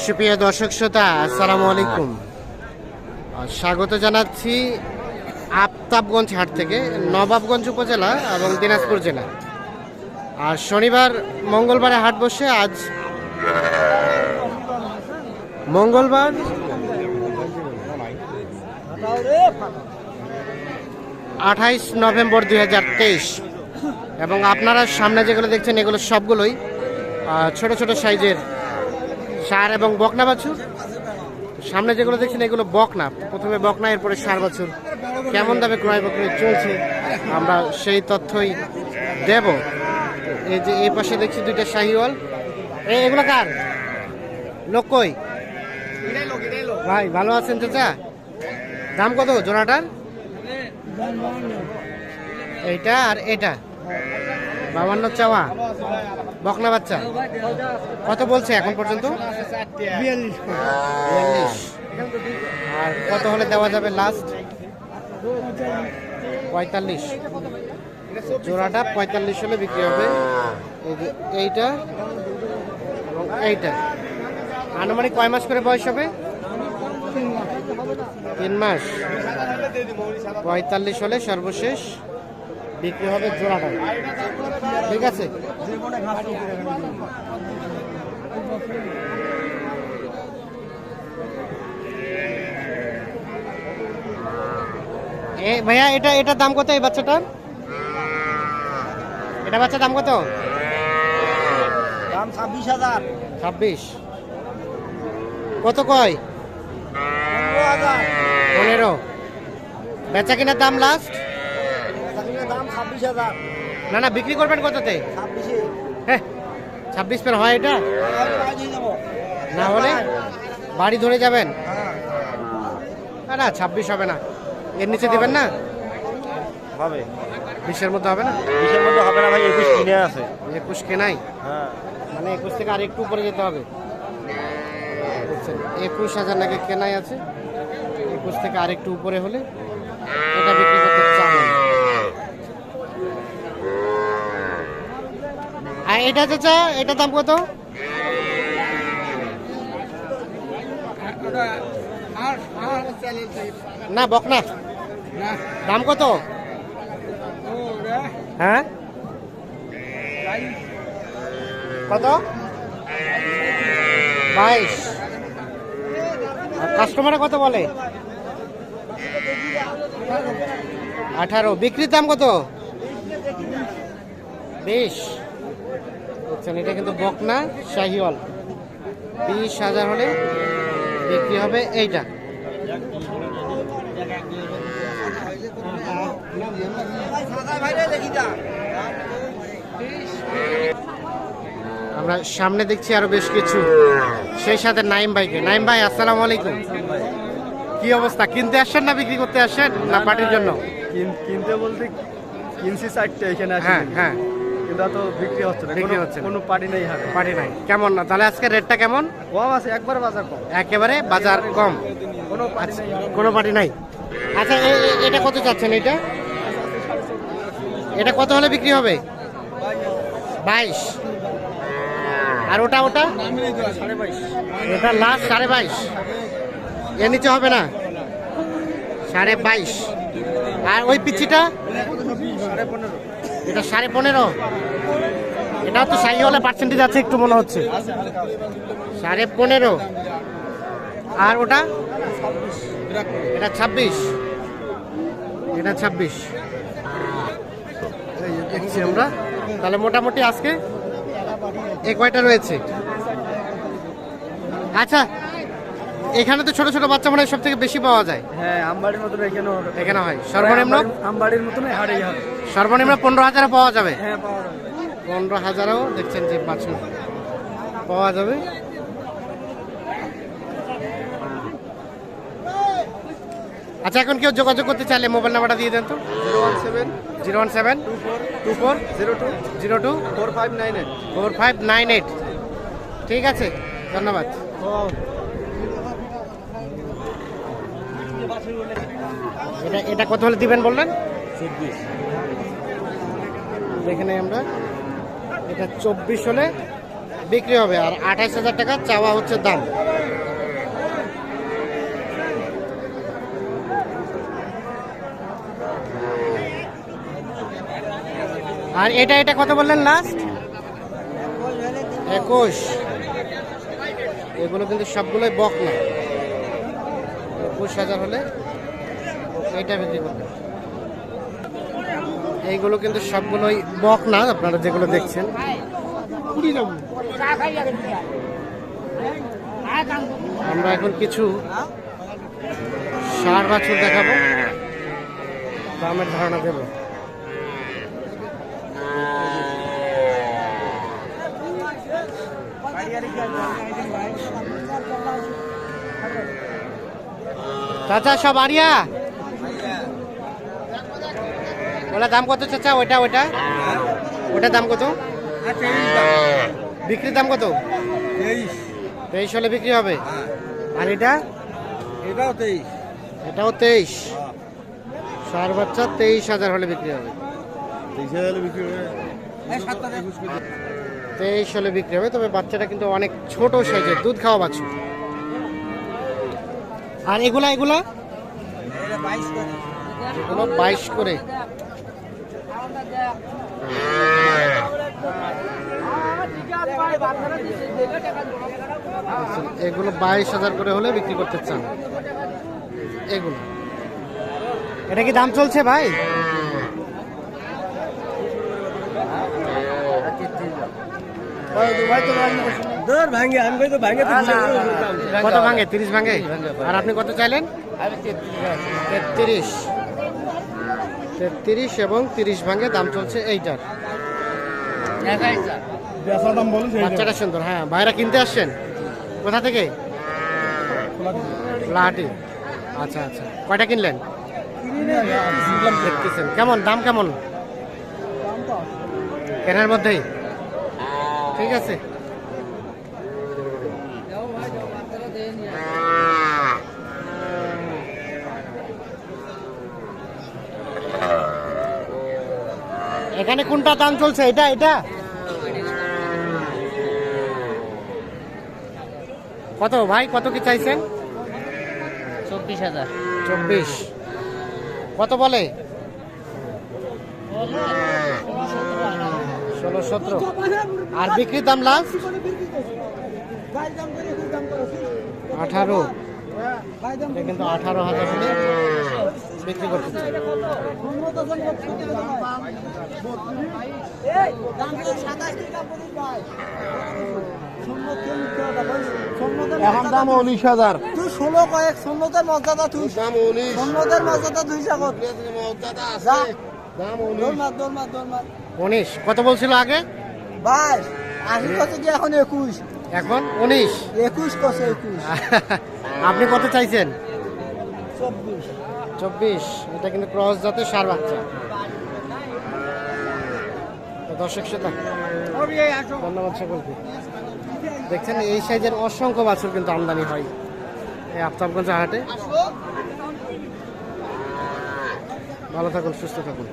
সুপ্রিয় দর্শক শ্রোতা আসসালামু আলাইকুম। আর স্বাগত জানাচ্ছি আফতাবগঞ্জ হাট থেকে নবাবগঞ্জ উপজেলা এবং দিনাজপুর জেলা। আর শনিবার মঙ্গলবারে হাট বসে আজ মঙ্গলবার আঠাইশ নভেম্বর দুই হাজার তেইশ। এবং আপনারা সামনে যেগুলো দেখছেন এগুলো সবগুলোই ছোট ছোট সাইজের সার এবং বকনা বাছুর? সামনে যেগুলো দেখছেন, এগুলো বকনা। প্রথমে বকনা, এরপরে সার বাছুর। কেমন দামে ক্রয় বিক্রয় চলছে? আমরা সেই তথ্যই দেব। এই যে এই পাশে দেখছি দুইটা শাহিওয়াল। এগুলো কার? লোক ভাই, ভালো আছেন চাচা? দাম কত জোড়াটার? এইটা আর এটা। বাবান্ন চাওয়া। বকনা বাচ্চা। কত বলছে এখন পর্যন্ত? বিয়াল্লিশ। আর কত হলে দেওয়া যাবে লাস্ট পঁয়তাল্লিশ। জোড়াটা পঁয়তাল্লিশ হলে বিক্রি হবে। এই এইটা এবং এইটা। আনুমানিক কয় মাস করে বয়স হবে? তিন মাস। পঁয়তাল্লিশ হলে সর্বশেষ বিক্রি হবে জোড়াটা। ঠিক আছে। ভাইয়া এটা এটার দাম কত এই বাচ্চাটার? এটা বাচ্চার দাম কত? দাম ছাব্বিশ হাজার। ছাব্বিশ। কত কয়? পনেরো বেচা কিনার দাম লাস্ট দাম ছাব্বিশ হাজার। না না বিক্রি করবেন কততে হ্যাঁ ছাব্বিশ পের হয় এটা? না হলে বাড়ি ধরে যাবেন? না, না ছাব্বিশ হবে না। এর নিচে দেবেন না? হবে। বিশের মধ্যে হবে না? বিশের মধ্যে হবে না ভাই একুশ কিনে আছে। একুশ কেনাই? হ্যাঁ। মানে একুশ থেকে আর একটু উপরে যেতে হবে। একুশ হাজার নাকি কেনাই আছে? একুশ থেকে আর একটু উপরে হলে এটা বিক্রি করতে চাবেন আর এটা চাচা এটা দাম কত? না বক না দাম কত? হ্যাঁ? কত? বাইশ। কাস্টমারে কত বলে? আঠারো। বিক্রির দাম কত? বিশ। বুঝছেন এটা কিন্তু বকনা শাহিওয়াল। বিশ হাজার হলে বিক্রি হবে এইটা। আমরা সামনে দেখছি আরও বেশ কিছু। সেই সাথে নাইম ভাইকে। নাইম ভাই আসসালামু আলাইকুম। কি অবস্থা? কিনতে আসছেন না বিক্রি করতে আসছেন? না পার্টির জন্য? কিন- কিনতে বলতে কিনছি চারটে এখানে হ্যাঁ হ্যাঁ। কিন্তু তো বিক্রি হচ্ছে না বিক্রি হচ্ছে না। কোনো পার্টি নেই হাতে পার্টি নাই। কেমন না? তাহলে আজকে রেটটা কেমন? কম আছে একবার বাজার কম। একেবারে বাজার কম। কোনো পার্টি আচ্ছা, নেই। হাতে। কোনো পার্টি নাই। আচ্ছা এ- এ- এটা কত চাচ্ছেন এটা? এটা কত হলে বিক্রি হবে? বাইশ। আর ওটা ওটা? এটা লাস্ট সাড়ে বাইশ। এর নিচে হবে না? সাড়ে বাইশ। আর ওই পিচ্ছিটা? এটা সাড়ে পনেরো। এটাও তো সাই হলে পার্সেন্টেজ আছে একটু মনে হচ্ছে। সাড়ে পনেরো। আর ওটা? এটা ছাব্বিশ। এটা ছাব্বিশ। দেখছি আমরা। তাহলে মোটামুটি আজকে এ কয়টা রয়েছে? আচ্ছা এখানে তো ছোট ছোট বাচ্চা মনে হয় সব থেকে বেশি পাওয়া যায়। হ্যাঁ আমবাড়ির মতন এখানেও এখানে হয়। সর্বনিম্ন? আমবাড়ির- মতন হবে। সর্বনিম্ন পনেরো হাজারে পাওয়া যাবে? হ্যাঁ পাওয়া যাবে। পনেরো হাজারও দেখছেন যে বাছুর পাওয়া যাবে। আচ্ছা এখন কেউ যোগাযোগ করতে চাইলে মোবাইল নাম্বারটা দিয়ে দেন তো। Zero one seven zero one seven two four zero two zero two four five nine eight. Four five nine eight. ঠিক আছে ধন্যবাদ। এটা এটা কত হলে দিবেন বললেন? দেখে নেই আমরা এটা চব্বিশ হলে বিক্রি হবে আর আঠাইশ হাজার টাকা চাওয়া হচ্ছে দাম। আর এটা এটা কত বললেন লাস্ট একুশ। এগুলো কিন্তু সবগুলোই বক না একুশ হাজার হলে এইটা বিক্রি করবেন। এইগুলো কিন্তু সবগুলোই বক না, আপনারা যেগুলো দেখছেন। আমরা এখন কিছু সার বাছুর দেখাবো। দামের ধারণা দেব। চাচা, সব আরিয়া? ওটা দাম কত চাচা? ওইটা ওইটা। ওটার দাম কত? বিক্রির দাম কত? তেইশ হলে বিক্রি হবে। আর এটা? এটাও তেইশ এটাও তেইশ। সার বাচ্চা তেইশ হাজার হলে বিক্রি হবে। তেইশ হলে বিক্রি হবে, তবে বাচ্চাটা কিন্তু অনেক ছোট সাইজের, দুধ খাওয়া বাছুর। আর এগুলা এগুলা? এগুলো বাইশ করে। এগুলো বাইশ হাজার করে হলে বিক্রি করতে চান। এগুলো। এটা কি দাম চলছে ভাই? দর ভাঙে আমি তো ভাঙে তো কত ভাঙে? তিরিশ ভাঙে? আর আপনি কত চাইলেন? তেত্রিশ তেত্রিশ। এবং তিরিশ ভাঙে দাম চলছে এইটার। বেচার দাম বলুন বাচ্চাটা সুন্দর হ্যাঁ বাইরে কিনতে আসছেন? কোথা থেকে? লাহাটি আচ্ছা আচ্ছা। কয়টা কিনলেন? দেখতেছেন। কেমন দাম কেমন? কেনার মধ্যেই? ঠিক আছে। এখানে কোনটা দাম চলছে? এটা এটা? কত ভাই কত কি চাইছেন? চব্বিশ হাজার। চব্বিশ। কত বলে? ষোলো সতেরো। আর বিক্রির দাম লাস্ট আঠারো। কিন্তু আঠারো হাজার বিক্রি করতে চাই। এখন দাম উনিশ হাজার। তুই ষোলো কয়েক শূন্যদের মর্যাদা তুই। দাম উনিশ। শূন্যদের মর্যাদা তুই সাগর যা। দাম উনিশ। কত বলছিল আগে? বাইশ। আশি কত কি এখন একুশ। এখন উনিশ। একুশ কষে একুশ। আপনি কত চাইছেন? চব্বিশ। চব্বিশ, এটা কিন্তু ক্রস জাতের সার বাচ্চা। দর্শক শ্রোতা, ধন্যবাদ সকলকে। দেখছেন, এই সাইজের অসংখ্য বাছুর কিন্তু আমদানি হয় এই আফতাবগঞ্জ হাটে। ভালো থাকুন, সুস্থ থাকুন।